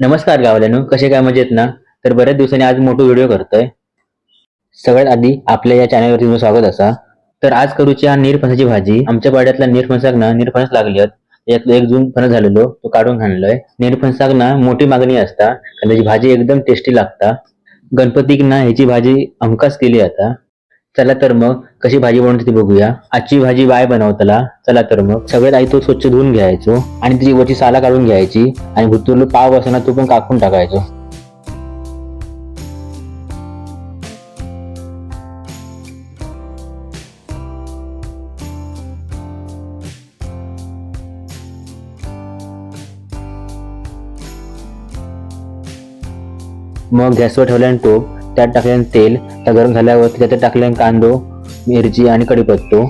नमस्कार गावल्यानो कसे काय मजेत ना? तर बऱ्याच दिवसांनी आज मोठा व्हिडिओ करतोय. सगळ्यात आधी आपल्या या चॅनलवरती तुमचं स्वागत असा. तर आज करूची हा निरफणसाची भाजी. आमच्या पाड्यातला निरफणसाक ना निरफणस लागली आहेत यातलं एक जून फणस झालेलो तो काढून आणलोय निरफणसाक ना मोठी मागणी असता. कारण त्याची भाजी एकदम टेस्टी लागता. गणपतीक ना ह्याची भाजी हमखास केली आता. चला तर मग कशी भाजी बनवते ती बघूया. आजची भाजी बाय बनवतला चला तर मग. सगळ्यात आई तो स्वच्छ धुवून घ्यायचो आणि तिची वरची साला काढून घ्यायची आणि भुतूरला पाव असं तो पण कापून टाकायचो. मग गॅसवर ठेवल्याने टोप त्यात टाकल्याने तेल त्या गरम झाल्यावर त्यात टाकल्याने कांदो मिरची आणि कढीपत्तो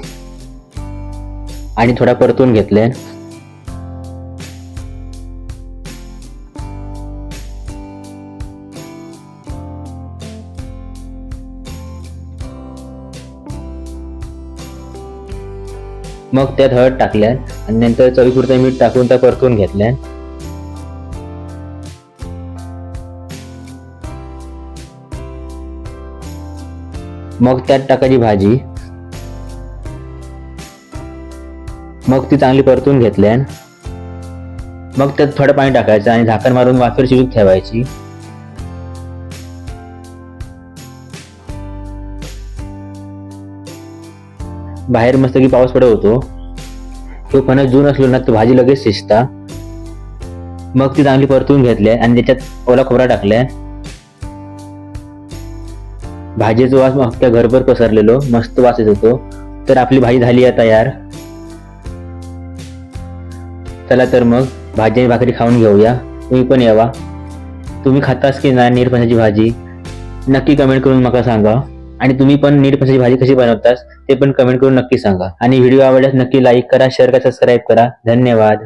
आणि थोडा परतून घेतले. मग त्यात हळद टाकल्या आणि नंतर चवीपुरतं मीठ टाकून त्या परतून घेतल्या मग त्यात टाकायची भाजी. मग ती चांगली परतून घेतल्यान मग त्यात थोडं पाणी टाकायचं आणि झाकण मारून वाफेर शिजून ठेवायची. बाहेर मस्त की पाऊस पडत होतो. तो फणस जून असलो ना तो भाजी लगेच शिजता. मग ती चांगली परतून घेतल्या आणि त्याच्यात ओला खोबरा टाकल्या. भाजीचा वास अख्ख्या घरभर पसरलेलो मस्त वास येत होतो. तर आपली भाजी झाली आहे तयार. चला तर मग भाजी आणि भाकरी खाऊन घेऊया. तुम्ही पण यावा. तुम्ही खातास की नाही निरपणाची भाजी? नक्की कमेंट करून मला सांगा. आणि तुम्ही पण निरपणाची भाजी कशी बनवतास ते पण कमेंट करून नक्की सांगा. आणि व्हिडिओ आवडल्यास नक्की लाईक करा शेअर करा सबस्क्राईब करा. धन्यवाद.